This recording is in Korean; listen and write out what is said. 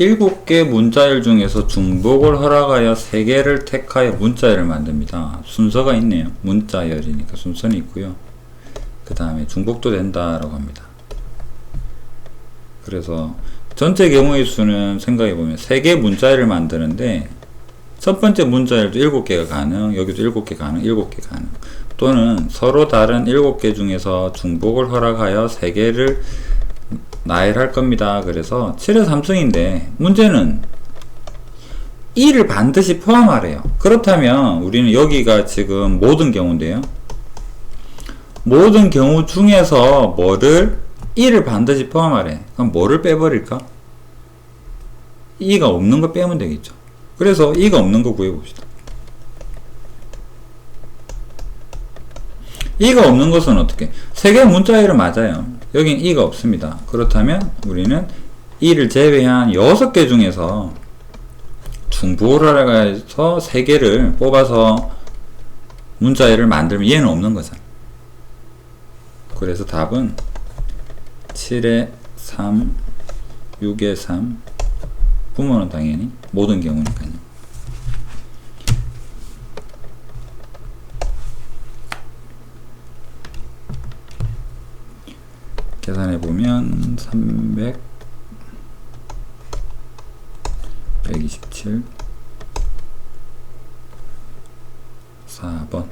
7개 문자열 중에서 중복을 허락하여 3개를 택하여 문자열을 만듭니다. 순서가 있네요. 문자열이니까 순서는 있고요. 그 다음에 중복도 된다라고 합니다. 그래서 전체 경우의 수는 생각해보면 3개 문자열을 만드는데 첫 번째 문자열도 7개가 가능, 여기도 7개 가능, 7개 가능. 또는 서로 다른 7개 중에서 중복을 허락하여 3개를 나열 할 겁니다. 그래서 7의 3승인데 문제는 2를 반드시 포함하래요. 그렇다면 우리는 여기가 지금 모든 경우인데요. 모든 경우 중에서 뭐를 2를 반드시 포함하래. 그럼 뭐를 빼버릴까? 2가 없는 거 빼면 되겠죠. 그래서 2가 없는 거 구해봅시다. 2가 없는 것은 어떻게? 세 개 문자열은 맞아요. 여긴 2가 없습니다. 그렇다면 우리는 2를 제외한 6개 중에서 중보를 해서 3개를 뽑아서 문자열을 만들면 얘는 없는 거잖아. 그래서 답은 7에 3, 6에 3, 부모는 당연히 모든 경우니까요. 계산해 보면 300 127 4번